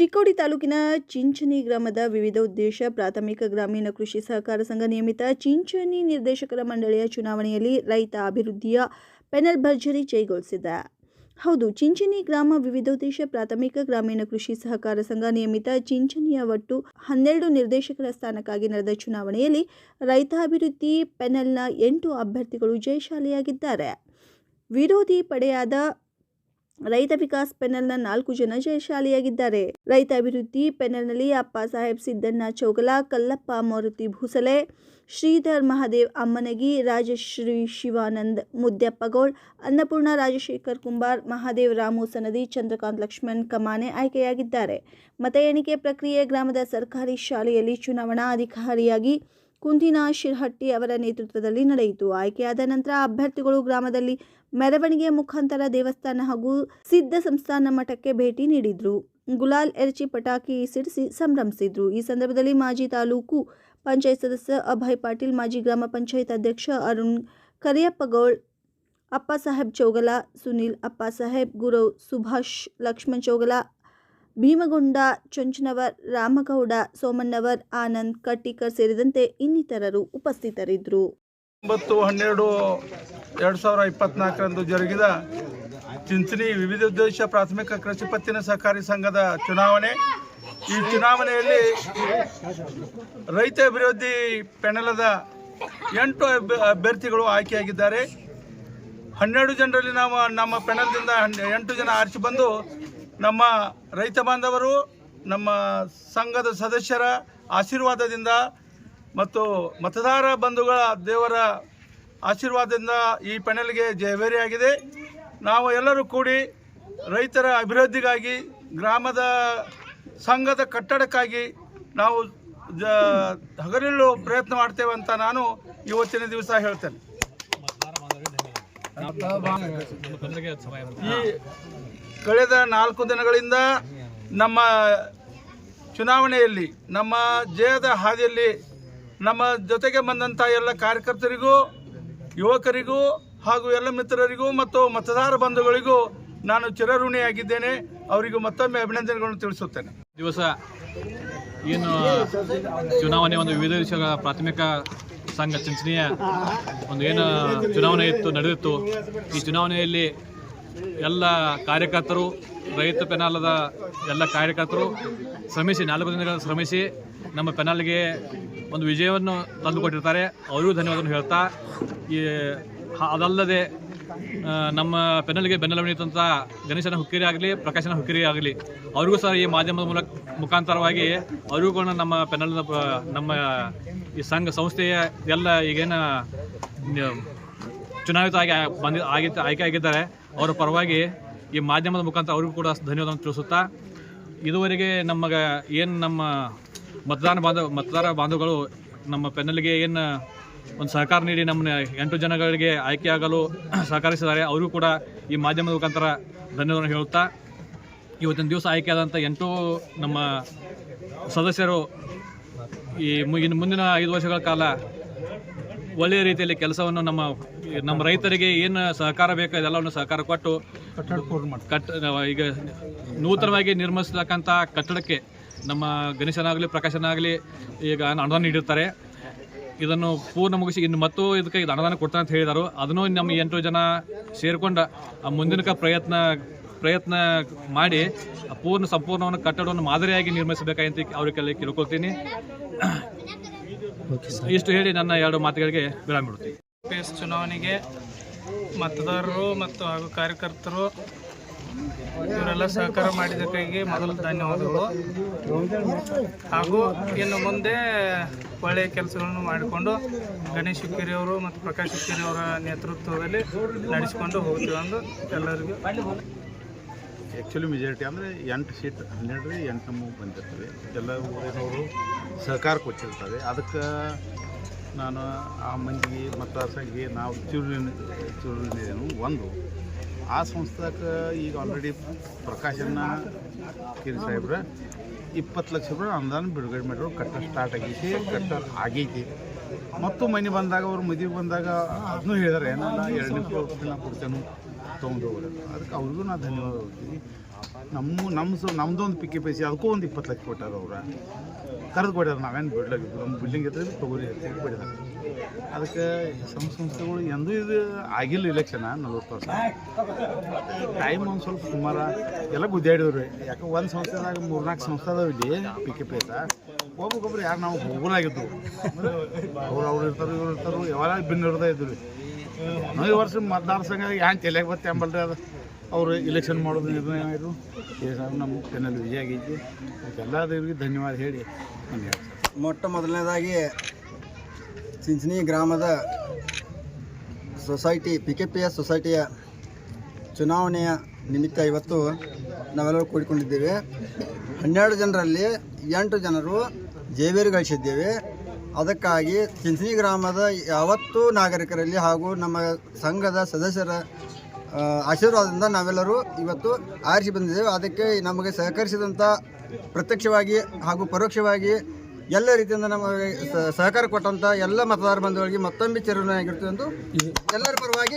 ಚಿಕ್ಕೋಡಿ ತಾಲೂಕಿನ ಚಿಂಚಣಿ ಗ್ರಾಮದ ವಿವಿಧ ಉದ್ದೇಶ ಪ್ರಾಥಮಿಕ ಗ್ರಾಮೀಣ ಕೃಷಿ ಸಹಕಾರ ಸಂಘ ನಿಯಮಿತ ಚಿಂಚಣಿ ನಿರ್ದೇಶಕರ ಮಂಡಳಿಯ ಚುನಾವಣೆಯಲ್ಲಿ ರೈತ ಅಭಿವೃದ್ಧಿಯ ಪೆನಲ್ ಭರ್ಜರಿ ಜೈಗೊಳಿಸಿದೆ ಹೌದು, ಚಿಂಚಣಿ ಗ್ರಾಮ ವಿವಿಧ ಉದ್ದೇಶ ಪ್ರಾಥಮಿಕ ಗ್ರಾಮೀಣ ಕೃಷಿ ಸಹಕಾರ ಸಂಘ ನಿಯಮಿತ ಚಿಂಚಣಿಯ ಒಟ್ಟು ಹನ್ನೆರಡು ನಿರ್ದೇಶಕರ ಸ್ಥಾನಕ್ಕಾಗಿ ನಡೆದ ಚುನಾವಣೆಯಲ್ಲಿ ರೈತ ಅಭಿವೃದ್ಧಿ ಪೆನಲ್ನ ಎಂಟು ಅಭ್ಯರ್ಥಿಗಳು ಜಯಶಾಲಿಯಾಗಿದ್ದಾರೆ. ವಿರೋಧಿ ಪಡೆಯಾದ ರೈತ ವಿಕಾಸ್ ಪೆನಲ್ನ ನಾಲ್ಕು ಜನ ಜಯಶಾಲಿಯಾಗಿದ್ದಾರೆ. ರೈತ ಅಭಿವೃದ್ಧಿ ಪೆನಲ್ನಲ್ಲಿ ಅಪ್ಪ ಸಾಹೇಬ್ ಸಿದ್ದಣ್ಣ ಚೌಗಲ, ಕಲ್ಲಪ್ಪ ಮಾರುತಿ ಭೂಸಲೆ, ಶ್ರೀಧರ್ ಮಹಾದೇವ್ ಅಮ್ಮನಗಿ, ರಾಜಶ್ರೀ ಶಿವಾನಂದ್ ಮುದ್ಯಪ್ಪಗೌಡ್ ಅನ್ನಪೂರ್ಣ ರಾಜಶೇಖರ್ ಕುಂಬಾರ್, ಮಹಾದೇವ್ ರಾಮು ಸನದಿ, ಚಂದ್ರಕಾಂತ್ ಲಕ್ಷ್ಮಣ್ ಕಮಾನೆ ಆಯ್ಕೆಯಾಗಿದ್ದಾರೆ. ಮತ ಎಣಿಕೆ ಪ್ರಕ್ರಿಯೆ ಗ್ರಾಮದ ಸರ್ಕಾರಿ ಶಾಲೆಯಲ್ಲಿ ಚುನಾವಣಾ ಅಧಿಕಾರಿಯಾಗಿ ಕುಂದಿನ ಶಿರ್ಹಟ್ಟಿ ಅವರ ನೇತೃತ್ವದಲ್ಲಿ ನಡೆಯಿತು. ಆಯ್ಕೆಯಾದ ನಂತರ ಅಭ್ಯರ್ಥಿಗಳು ಗ್ರಾಮದಲ್ಲಿ ಮೆರವಣಿಗೆ ಮುಖಾಂತರ ದೇವಸ್ಥಾನ ಹಾಗೂ ಸಿದ್ಧ ಸಂಸ್ಥಾನ ಮಠಕ್ಕೆ ಭೇಟಿ ನೀಡಿದ್ರು. ಗುಲಾಲ್ ಎರಚಿ ಪಟಾಕಿ ಸಿಡಿಸಿ ಸಂಭ್ರಮಿಸಿದ್ರು. ಈ ಸಂದರ್ಭದಲ್ಲಿ ಮಾಜಿ ತಾಲೂಕು ಪಂಚಾಯತ್ ಸದಸ್ಯ ಅಭಯ್ ಪಾಟೀಲ್, ಮಾಜಿ ಗ್ರಾಮ ಪಂಚಾಯತ್ ಅಧ್ಯಕ್ಷ ಅರುಣ್ ಕರಿಯಪ್ಪಗೌಳ್ ಅಪ್ಪ ಸಾಹೇಬ್ ಚೌಗಲ, ಸುನಿಲ್ ಅಪ್ಪ ಸಾಹೇಬ್, ಗುರವ್ ಸುಭಾಷ್, ಲಕ್ಷ್ಮಣ್ ಚೌಗಲ ಭೀಮಗೊಂಡ, ಚೊಂಚನವರ್, ರಾಮಗೌಡ, ಸೋಮಣ್ಣವರ್, ಆನಂದ್ ಕಟ್ಟಿಕರ್ ಸೇರಿದಂತೆ ಇನ್ನಿತರರು ಉಪಸ್ಥಿತರಿದ್ದರು. ಒಂಬತ್ತು, ಹನ್ನೆರಡು, ಎರಡು ಸಾವಿರ ಇಪ್ಪತ್ನಾಲ್ಕರಂದು ಜರುಗಿದ ಚಿಂಚಣಿ ವಿವಿಧ ಉದ್ದೇಶ ಪ್ರಾಥಮಿಕ ಕೃಷಿ ಪತ್ತಿನ ಸಹಕಾರಿ ಸಂಘದ ಚುನಾವಣೆ. ಈ ಚುನಾವಣೆಯಲ್ಲಿ ರೈತ ಅಭಿವೃದ್ಧಿ ಪೆಣಲದ ಎಂಟು ಅಭ್ಯ- ಅಭ್ಯರ್ಥಿಗಳು ಆಯ್ಕೆಯಾಗಿದ್ದಾರೆ. ಹನ್ನೆರಡು ಜನರಲ್ಲಿ ನಾವು ನಮ್ಮ ಪೆನಲ್ದಿಂದ ಹನ್- ಎಂಟು ಜನ ಆರಿಸಿ ಬಂದು ನಮ್ಮ ರೈತ ಬಾಂಧವರು, ನಮ್ಮ ಸಂಘದ ಸದಸ್ಯರ ಆಶೀರ್ವಾದದಿಂದ ಮತ್ತು ಮತದಾರ ಬಂಧುಗಳ ದೇವರ ಆಶೀರ್ವಾದದಿಂದ ಈ ಪೆನಲ್ಗೆ ಜಯವೇರಿಯಾಗಿದೆ ನಾವು ಎಲ್ಲರೂ ಕೂಡಿ ರೈತರ ಅಭಿವೃದ್ಧಿಗಾಗಿ, ಗ್ರಾಮದ ಸಂಘದ ಕಟ್ಟಡಕ್ಕಾಗಿ ನಾವು ಜ ಹಗಲಿರುಳು ಪ್ರಯತ್ನ ಮಾಡ್ತೇವೆ ಅಂತ ನಾನು ಇವತ್ತಿನ ದಿವಸ ಹೇಳ್ತೇನೆ. ಈ ಕಳೆದ ನಾಲ್ಕು ದಿನಗಳಿಂದ ನಮ್ಮ ಚುನಾವಣೆಯಲ್ಲಿ, ನಮ್ಮ ಜಯದ ಹಾದಿಯಲ್ಲಿ, ನಮ್ಮ ಜೊತೆಗೆ ಬಂದಂಥ ಎಲ್ಲ ಕಾರ್ಯಕರ್ತರಿಗೂ, ಯುವಕರಿಗೂ ಹಾಗೂ ಎಲ್ಲ ಮಿತ್ರರಿಗೂ ಮತ್ತು ಮತದಾರ ಬಂಧುಗಳಿಗೂ ನಾನು ಚಿರಋಣಿಯಾಗಿದ್ದೇನೆ. ಅವರಿಗೂ ಮತ್ತೊಮ್ಮೆ ಅಭಿನಂದನೆಗಳನ್ನು ತಿಳಿಸುತ್ತೇನೆ. ದಿವಸ ಏನು ಚುನಾವಣೆ ಒಂದು ವಿವಿಧ ವಿಷಯಗಳ ಪ್ರಾಥಮಿಕ ಸಂಘ ಚಿಂಚನೆಯ ಒಂದು ಏನು ಚುನಾವಣೆ ಇತ್ತು, ನಡೆದಿತ್ತು. ಈ ಚುನಾವಣೆಯಲ್ಲಿ ಎಲ್ಲ ಕಾರ್ಯಕರ್ತರು, ರೈತ ಪೆನಾಲದ ಎಲ್ಲ ಕಾರ್ಯಕರ್ತರು ಶ್ರಮಿಸಿ, ನಾಲ್ಕು ದಿನಗಳ ಶ್ರಮಿಸಿ ನಮ್ಮ ಪೆನಾಲ್ಗೆ ಒಂದು ವಿಜಯವನ್ನು ತಂದುಕೊಟ್ಟಿರ್ತಾರೆ. ಅವರಿಗೂ ಧನ್ಯವಾದವನ್ನು ಹೇಳ್ತಾ, ಈ ಅದಲ್ಲದೆ ನಮ್ಮ ಪೆನಲ್ಗೆ ಬೆನ್ನೆಲುಬು ನಿಂತ ಗಣೇಶನ ಹುಕ್ಕಿರಿ ಆಗಲಿ, ಪ್ರಕಾಶನ ಹುಕ್ಕೇರಿ ಆಗಲಿ, ಅವ್ರಿಗೂ ಸಹ ಈ ಮಾಧ್ಯಮದ ಮೂಲಕ ಮುಖಾಂತರವಾಗಿ ಅವರಿಗೂ ಕೂಡ ನಮ್ಮ ಪೆನಲ್ ನಮ್ಮ ಈ ಸಂಘ ಸಂಸ್ಥೆಯ ಎಲ್ಲ ಈಗೇನು ಚುನಾವಿತ ಆಗಿ ಬಂದಿ ಆಗಿ ಆಯ್ಕೆ ಆಗಿದ್ದಾರೆ. ಅವರ ಪರವಾಗಿ ಈ ಮಾಧ್ಯಮದ ಮುಖಾಂತರ ಅವ್ರಿಗೂ ಕೂಡ ಧನ್ಯವಾದವನ್ನು ತಿಳಿಸುತ್ತಾ, ಇದುವರೆಗೆ ನಮಗೆ ಏನು ನಮ್ಮ ಮತದಾನ ಬಾಂಧವ, ಮತದಾರ ಬಾಂಧವಗಳು ನಮ್ಮ ಪೆನಲ್ಗೆ ಏನು ಒಂದು ಸಹಕಾರ ನೀಡಿ ನಮ್ಮ ಎಂಟು ಜನಗಳಿಗೆ ಆಯ್ಕೆಯಾಗಲು ಸಹಕರಿಸಿದ್ದಾರೆ. ಅವರಿಗೂ ಕೂಡ ಈ ಮಾಧ್ಯಮದ ಮುಖಾಂತರ ಧನ್ಯವಾದ ಹೇಳುತ್ತಾ ಇವತ್ತಿನ ದಿವಸ ಆಯ್ಕೆಯಾದಂಥ ಎಂಟು ನಮ್ಮ ಸದಸ್ಯರು ಈ ಇನ್ನು ಮುಂದಿನ ಐದು ವರ್ಷಗಳ ಕಾಲ ಒಳ್ಳೆಯ ರೀತಿಯಲ್ಲಿ ಕೆಲಸವನ್ನು ನಮ್ಮ ನಮ್ಮ ರೈತರಿಗೆ ಏನು ಸಹಕಾರ ಬೇಕು ಇದೆಲ್ಲವನ್ನು ಸಹಕಾರ ಕೊಟ್ಟು ಕಟ್ಟ ಈಗ ನೂತನವಾಗಿ ನಿರ್ಮಿಸತಕ್ಕಂಥ ಕಟ್ಟಡಕ್ಕೆ ನಮ್ಮ ಗಣೇಶನಾಗಲಿ ಪ್ರಕಾಶನಾಗಲಿ ಈಗ ಅನುದಾನ ನೀಡಿರ್ತಾರೆ. ಇದನ್ನು ಪೂರ್ಣ ಮುಗಿಸಿ ಇನ್ನು ಮತ್ತು ಇದಕ್ಕೆ ಇದು ಅನುದಾನ ಕೊಡ್ತಾನೆ ಅಂತ ಹೇಳಿದರು. ಅದನ್ನು ನಮ್ಮ ಎಂಟು ಜನ ಸೇರಿಕೊಂಡು ಆ ಮುಂದಿನ ಪ್ರಯತ್ನ ಪ್ರಯತ್ನ ಮಾಡಿ ಆ ಪೂರ್ಣ ಸಂಪೂರ್ಣವನ್ನು ಕಟ್ಟಡವನ್ನು ಮಾದರಿಯಾಗಿ ನಿರ್ಮಿಸಬೇಕಾಗಿ ಅವರಿಗೆಲ್ಲ ಕೇಳ್ಕೊಳ್ತೀನಿ. ಇಷ್ಟು ಹೇಳಿ ನನ್ನ ಎರಡು ಮಾತುಗಳಿಗೆ ವಿರಾಮ ಬಿಡುತ್ತೀನಿ ಪಿ ಎಸ್ ಚುನಾವಣೆಗೆ ಮತದಾರರು ಮತ್ತು ಹಾಗೂ ಕಾರ್ಯಕರ್ತರು ಇವರೆಲ್ಲ ಸಹಕಾರ ಮಾಡಿದ್ದಕ್ಕಾಗಿ ಮೊದಲು ಧನ್ಯವಾದಗಳು. ಹಾಗೂ ಇನ್ನು ಮುಂದೆ ಒಳ್ಳೆಯ ಕೆಲಸಗಳನ್ನು ಮಾಡಿಕೊಂಡು ಗಣೇಶ್ ಹುಕ್ಕೇರಿ ಅವರು ಮತ್ತು ಪ್ರಕಾಶ್ ಹುಕ್ಕೇರಿ ಅವರ ನೇತೃತ್ವದಲ್ಲಿ ನಡೆಸಿಕೊಂಡು ಹೋಗ್ತೀವಿ ಅಂದು ಎಲ್ಲರಿಗೂ. ಆ್ಯಕ್ಚುಲಿ ಮೆಜಾರಿಟಿ ಅಂದರೆ ಎಂಟು ಸೀಟ್ ಹನ್ನೆರಡು ಎಂಟು ನಮಗೆ ಬಂದಿರ್ತವೆ ಎಲ್ಲ ಊರಿನವರು ಸಹಕಾರ ಕೊಟ್ಟಿರ್ತವೆ ಅದಕ್ಕೆ ನಾನು ಆ ಮಂದಿಗೆ ಮತ್ತು ಸಂಘಿ ನಾವು ತಿಳುವಳಿ ತಿಳುವಳಿದೇನು ಒಂದು. ಆ ಸಂಸ್ಥಾಕ ಈಗ ಆಲ್ರೆಡಿ ಪ್ರಕಾಶನ್ನ ಕಿರಿ ಸಾಹೇಬ್ರ ಇಪ್ಪತ್ತು ಲಕ್ಷ ರೂಪಾಯಿ ಅನುದಾನ ಬಿಡುಗಡೆ ಮಾಡಿರೋ ಕಟ್ಟ ಸ್ಟಾರ್ಟ್ ಆಗೈತಿ ಕಟ್ಟ ಆಗೈತಿ. ಮತ್ತು ಮನೆ ಬಂದಾಗ ಅವ್ರು ಮದುವೆ ಬಂದಾಗ ಅದನ್ನೂ ಹೇಳಿದಾರೆ ಏನಲ್ಲ ಎರಡನೇ ಫ್ಲೋರ್ ನಾ ಕೊಡ್ತೇನೆ ತೊಗೊಂಡು ಹೋಗೋದು ಅದಕ್ಕೆ ಅವ್ರಿಗೂ ನಾ ಧನ್ಯವಾದ ಹೋಗ್ತೀವಿ ನಮ್ಮ ನಮ್ಮ ಸ ನಮ್ಮದೊಂದು ಪಿಕ್ಕಿ ಪೈಸಿ, ಅದಕ್ಕೂ ಒಂದು ಇಪ್ಪತ್ತು ಲಕ್ಷ ಕೊಟ್ಟಾರ ಅವ್ರು. ಕರೆದು ಕೊಟ್ಟಾರ ನಾವೇನು ಬಿಡ್ಲಾಗಿದ್ದು ನಮ್ಮ ಬಿಲ್ಡಿಂಗ್ ಇದ್ರೆ ತೊಗೊರಿ ಬಿಡಿದಾರೆ ಅದಕ್ಕೆ ಸಂಘ ಸಂಸ್ಥೆಗಳು ಎಂದೂ ಇದು ಆಗಿಲ್ಲ ಇಲೆಕ್ಷನ್ ನಲ್ವತ್ತು ವರ್ಷ. ಟೈಮ್ ಒಂದು ಸ್ವಲ್ಪ ಸುಮಾರು ಎಲ್ಲ ಗುದ್ದಾಡಿದ್ರು. ಯಾಕೆ ಒಂದು ಸಂಸ್ಥೆದಾಗ ಮೂರ್ನಾಲ್ಕು ಸಂಸ್ಥೆ ಅದಾವ ಇಲ್ಲಿ ಪಿ ಕೆ ಪಿ ಐತ ಒಬ್ರಿಗೊಬ್ರು ಯಾರು ನಾವು ಹೋಗಲಾಗಿದ್ದು ಅವ್ರು ಅವ್ರು ಇರ್ತಾರೆ, ಇವ್ರು ಇರ್ತಾರೆ, ಯಾವಾಗ ಭಿನ್ನ ಇರ್ತಾ ಇದ್ರು. ಈ ವರ್ಷ ಮತದಾರ ಸಂಘ ಹ್ಯಾಂಗೆ ತಲೆಗೆ ಬತ್ತೆ ಅಂಬಲ್ರಿ ಅದು? ಅವರು ಇಲೆಕ್ಷನ್ ಮಾಡೋದು ಈ ಸಲ ನಮ್ಮ ಕೆನಲ್ಲಿ ವಿಜಯ ಎಲ್ಲ ದೇವರಿಗೆ ಧನ್ಯವಾದ ಹೇಳಿ ಮೊಟ್ಟ ಮೊದಲನೇದಾಗಿ ಚಿಂಚಣಿ ಗ್ರಾಮದ society P K P S ಸೊಸೈಟಿಯ ಚುನಾವಣೆಯ ನಿಮಿತ್ತ ಇವತ್ತು ನಾವೆಲ್ಲರೂ ಕೂಡಿಕೊಂಡಿದ್ದೇವೆ. ಹನ್ನೆರಡು ಜನರಲ್ಲಿ ಎಂಟು ಜನರು ಜೇಬೇರು ಗಳಿಸಿದ್ದೇವೆ ಅದಕ್ಕಾಗಿ ಚಿಂಚಿನಿ ಗ್ರಾಮದ ಯಾವತ್ತೂ ನಾಗರಿಕರಲ್ಲಿ ಹಾಗೂ ನಮ್ಮ ಸಂಘದ ಸದಸ್ಯರ ಆಶೀರ್ವಾದದಿಂದ ನಾವೆಲ್ಲರೂ ಇವತ್ತು ಆರಿಸಿ ಬಂದಿದ್ದೇವೆ. ಅದಕ್ಕೆ ನಮಗೆ ಸಹಕರಿಸಿದಂಥ ಪ್ರತ್ಯಕ್ಷವಾಗಿ ಹಾಗೂ ಪರೋಕ್ಷವಾಗಿ ಎಲ್ಲ ರೀತಿಯಿಂದ ನಮಗೆ ಸಹಕಾರ ಕೊಟ್ಟಂತ ಎಲ್ಲ ಮತದಾರ ಬಂಧುಗಳಿಗೆ ಮತ್ತೊಮ್ಮೆ ಚಿರಋಣಿ ಆಗಿರ್ತದೆ ಎಂದು ಎಲ್ಲರ ಪರವಾಗಿ